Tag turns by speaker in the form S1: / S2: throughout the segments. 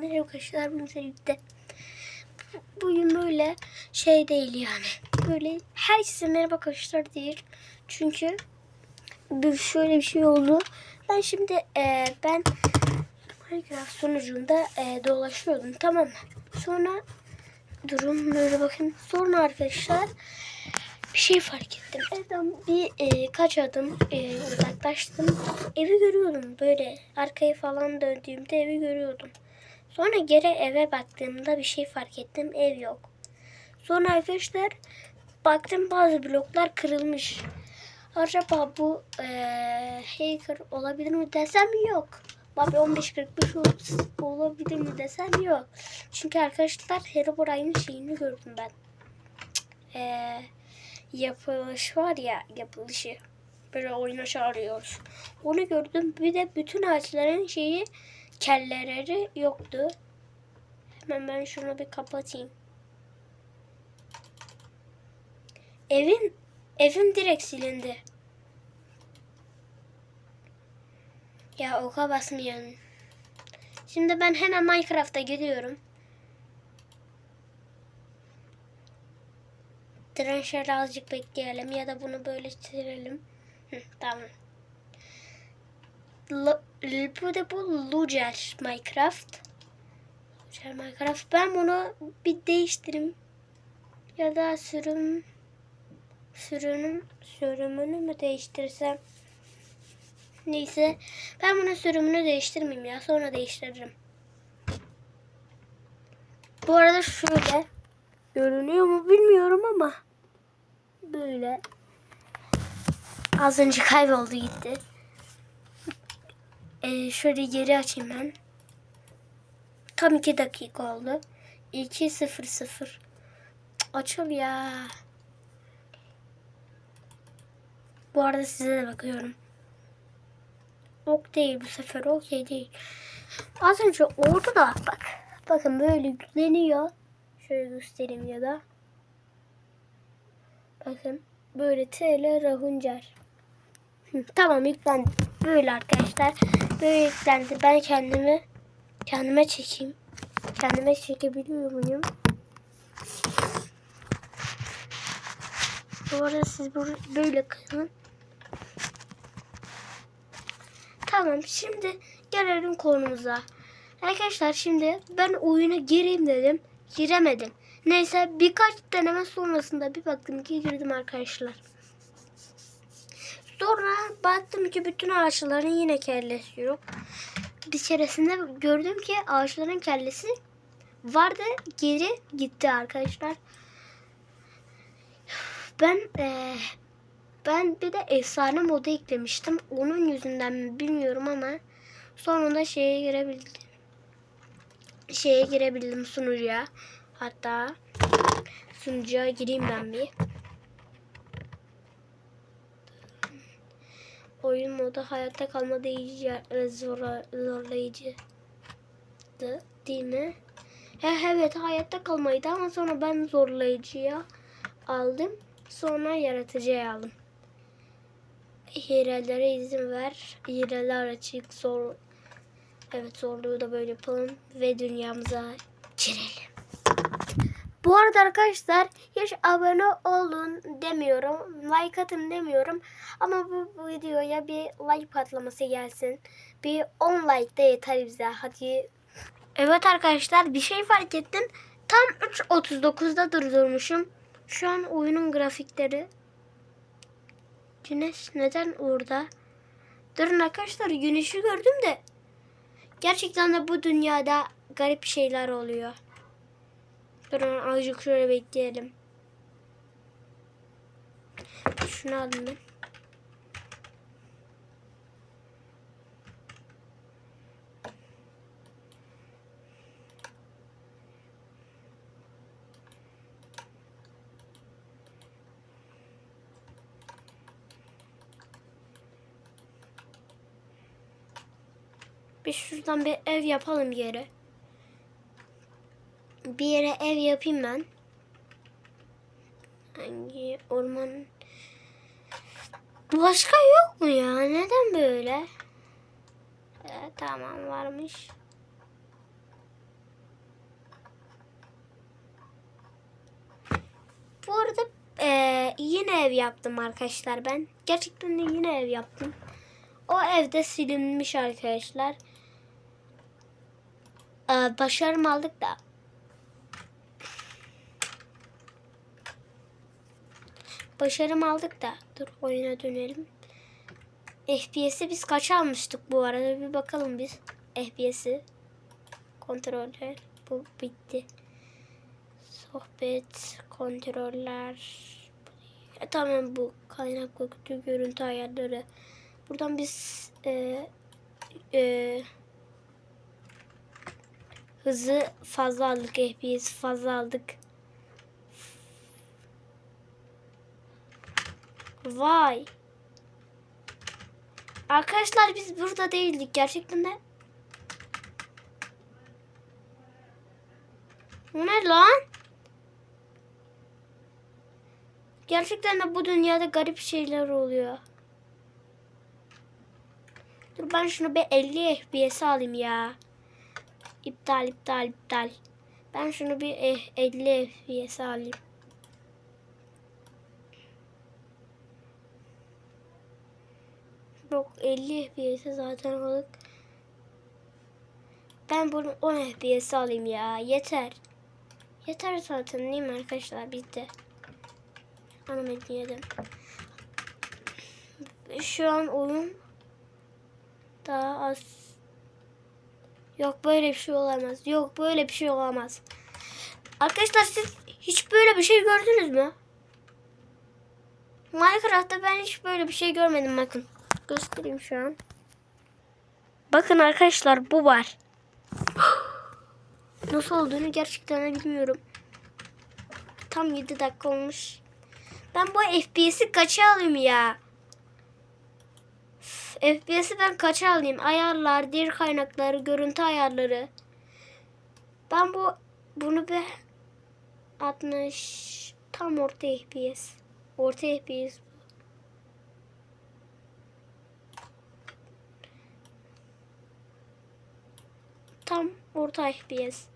S1: Merhaba arkadaşlar bugün birlikte. Bugün böyle şey değil yani. Böyle herkese merhaba arkadaşlar değil. Çünkü şöyle bir şey oldu. Ben şimdi e, ben Minecraft sonucunda e, dolaşıyordum tamam mı? Sonra durum böyle bakın. Sonra arkadaşlar bir şey fark ettim. Evden bir e, kaç adım e, uzaklaştım. Evi görüyordum böyle. Arkayı falan döndüğümde evi görüyordum. Sonra geri eve baktığımda bir şey fark ettim. Ev yok. Sonra arkadaşlar baktım bazı bloklar kırılmış. Acaba bu e, hacker olabilir mi desem yok. Babi 1545 ol- olabilir mi desem yok. Çünkü arkadaşlar Herobrine'in şeyini gördüm ben. Eee yapılış var ya yapılışı. Böyle oyuna çağırıyoruz. Onu gördüm. Bir de bütün ağaçların şeyi kelleleri yoktu. Hemen ben şunu bir kapatayım. Evin evim direkt silindi. Ya oka basmayın. Şimdi ben hemen Minecraft'a gidiyorum. Dirençleri azıcık bekleyelim ya da bunu böyle çevirelim. Hı, tamam. Bu da bu Luger Minecraft. Luger Minecraft. Ben bunu bir değiştireyim. Ya da sürüm sürünüm sürümünü mü değiştirsem? Neyse. Ben bunun sürümünü değiştirmeyeyim ya. Sonra değiştiririm. Bu arada şöyle görünüyor mu bilmiyorum ama böyle az önce kayboldu gitti. Ee, şöyle geri açayım ben. Tam iki dakika oldu. 2.00 Açıl ya. Bu arada size de bakıyorum. Ok değil bu sefer okey değil. Az önce oldu da bak. Bakın böyle yükleniyor. Şöyle göstereyim ya da. Bakın böyle TL Rahuncer. Tamam yüklendi. Böyle arkadaşlar. Böyle yüklendi. Ben kendimi kendime çekeyim. Kendime çekebiliyor muyum? Bu arada siz böyle kılın. Tamam şimdi gelelim konumuza. Arkadaşlar şimdi ben oyuna gireyim dedim. Giremedim. Neyse birkaç deneme sonrasında bir baktım ki girdim arkadaşlar. Sonra baktım ki bütün ağaçların yine kellesi yok. Bir gördüm ki ağaçların kellesi vardı geri gitti arkadaşlar. Ben eee, ben bir de efsane modu eklemiştim. Onun yüzünden mi bilmiyorum ama sonunda şeye girebildim. Şeye girebildim sunucuya. Hatta sunucuya gireyim ben bir. Oyun modu hayatta kalma iyice zor, zorlayıcı. Değil mi? He, evet hayatta kalmaydı ama sonra ben zorlayıcıya aldım. Sonra yaratıcıya aldım. Hilelere izin ver. Hileler açık zor. Evet zorluğu da böyle yapalım ve dünyamıza girelim. Bu arada arkadaşlar hiç abone olun demiyorum. Like atın demiyorum. Ama bu, videoya bir like patlaması gelsin. Bir 10 like de yeter bize. Hadi. Evet arkadaşlar bir şey fark ettim. Tam 3.39'da durdurmuşum. Şu an oyunun grafikleri. Güneş neden orada? Durun arkadaşlar güneşi gördüm de. Gerçekten de bu dünyada garip şeyler oluyor. Durun azıcık şöyle bekleyelim. Şunu aldım ben. Bir şuradan bir ev yapalım yere bir yere ev yapayım ben. Hangi orman? Başka yok mu ya? Neden böyle? Ee, tamam varmış. Bu arada e, yine ev yaptım arkadaşlar ben. Gerçekten de yine ev yaptım. O evde silinmiş arkadaşlar. Ee, başarım aldık da Başarım aldık da. Dur oyuna dönelim. FPS'i biz kaç almıştık bu arada bir bakalım biz. FPS'i. Kontroller. Bu bitti. Sohbet, kontroller. E, tamam bu kaynak kötü görüntü ayarları. Buradan biz e, e, hızı fazla aldık. FPS fazla aldık. Vay. Arkadaşlar biz burada değildik gerçekten de. Bu ne lan? Gerçekten de bu dünyada garip şeyler oluyor. Dur ben şunu bir 50 FPS alayım ya. İptal iptal iptal. Ben şunu bir eh- 50 FPS alayım. Yok 50 FPS zaten aldık. Ben bunu 10 FPS alayım ya. Yeter. Yeter zaten değil mi arkadaşlar bitti. Anam etmeyelim. Şu an oyun daha az. Yok böyle bir şey olamaz. Yok böyle bir şey olamaz. Arkadaşlar siz hiç böyle bir şey gördünüz mü? Minecraft'ta ben hiç böyle bir şey görmedim bakın. Göstereyim şu an. Bakın arkadaşlar bu var. Nasıl olduğunu gerçekten bilmiyorum. Tam 7 dakika olmuş. Ben bu FPS'i kaça alayım ya? FPS'i ben kaça alayım? Ayarlar, dir kaynakları, görüntü ayarları. Ben bu bunu bir 60 tam orta FPS. Orta FPS. Tam orta FPS.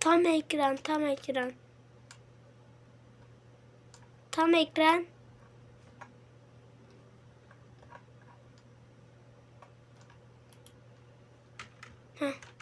S1: Tam ekran, tam ekran. Tam ekran. Heh.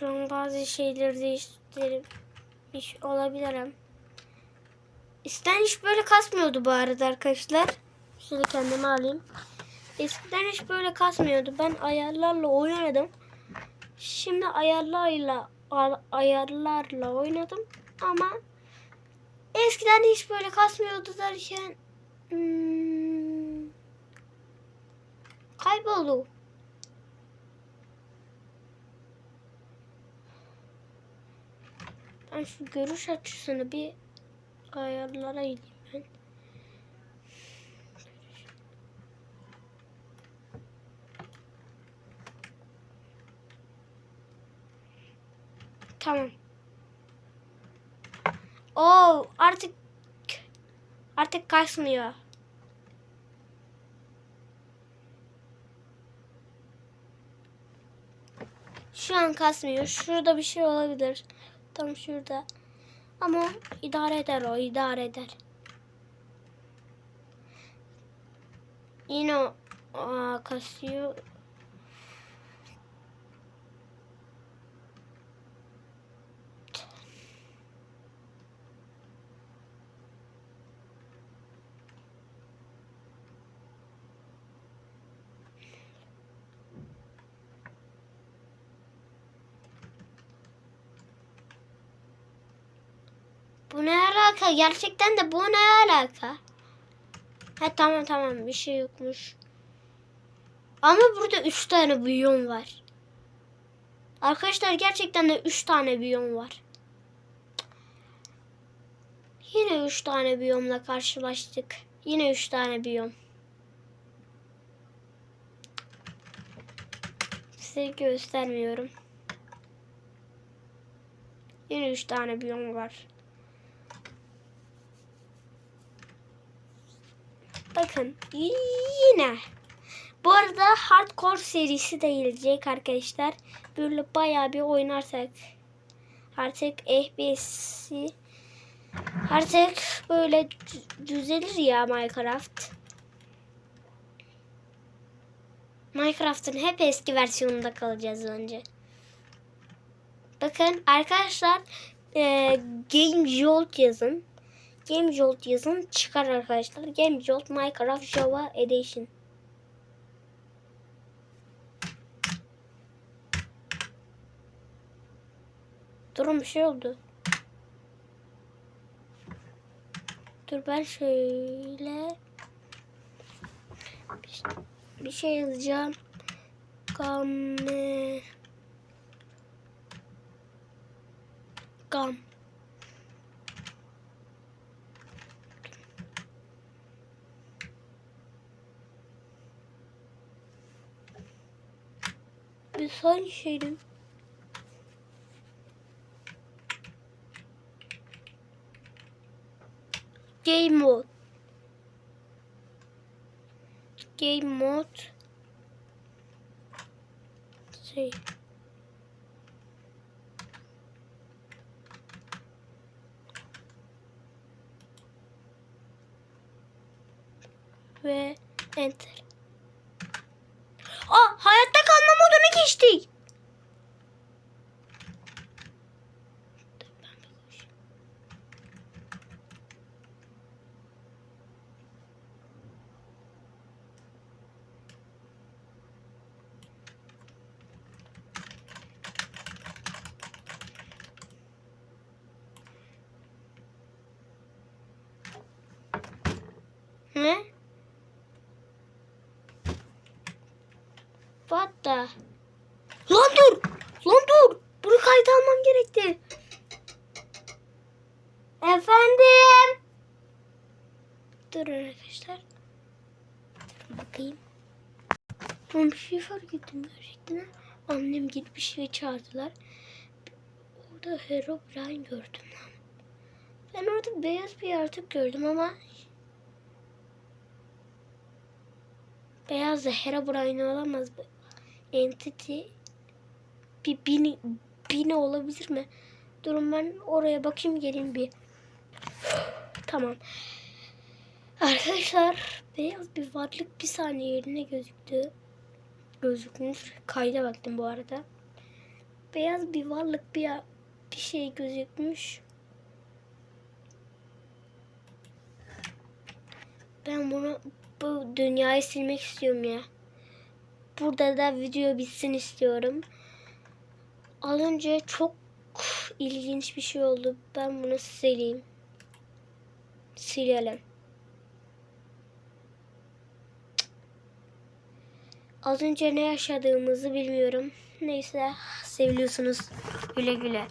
S1: Şu bazı şeyleri değiştirmiş olabilirim. Eskiden hiç böyle kasmıyordu bu arada arkadaşlar. Şöyle kendime alayım. Eskiden hiç böyle kasmıyordu. Ben ayarlarla oynadım. Şimdi ayarlarla ayarlarla oynadım ama eskiden hiç böyle kasmıyordu derken hmm, kayboldu. Ben şu görüş açısını bir ayarlara gideyim ben. Tamam. Oo artık artık kasmıyor. Şu an kasmıyor. Şurada bir şey olabilir. Tam şurada. Ama idare eder o idare eder. Yine o aa, kasıyor. Alaka? Gerçekten de bu ne alaka? Ha tamam tamam bir şey yokmuş. Ama burada üç tane biyom var. Arkadaşlar gerçekten de üç tane biyom var. Yine üç tane biyomla karşılaştık. Yine üç tane biyom. Size göstermiyorum. Yine üç tane biyom var. Bakın yine. Bu arada hardcore serisi de gelecek arkadaşlar. Böyle bayağı bir oynarsak artık FPS'i artık böyle dü- düzelir ya Minecraft. Minecraft'ın hep eski versiyonunda kalacağız önce. Bakın arkadaşlar e, Game Jolt yazın. Game Jolt yazın çıkar arkadaşlar. Game Jolt Minecraft Java Edition. Durun bir şey oldu. Dur ben şöyle bir, şey yazacağım. Game Gam. Hangi şeydim? Game mode. Game mode. Şey. Ve enter. Aa hayatta kalma moduna geçtik. Dur, ben bir koşayım. Ne? The? Lan dur! Lan dur! Bunu kayda almam gerekti. Efendim? Durun arkadaşlar. Bakayım. Ben bir şey fark ettim gerçekten. Annem gitmiş ve çağırdılar. Orada Herobrine gördüm lan. Ben orada beyaz bir yaratık gördüm ama Beyaz da Herobrine olamaz. Entity bir bini, bini olabilir mi? Durun ben oraya bakayım gelin bir. tamam. Arkadaşlar beyaz bir varlık bir saniye yerine gözüktü. Gözükmüş. Kayda baktım bu arada. Beyaz bir varlık bir bir şey gözükmüş. Ben bunu bu dünyayı silmek istiyorum ya. Burada da video bitsin istiyorum. Az önce çok ilginç bir şey oldu. Ben bunu sileyim. Silelim. Az önce ne yaşadığımızı bilmiyorum. Neyse seviliyorsunuz. Güle güle.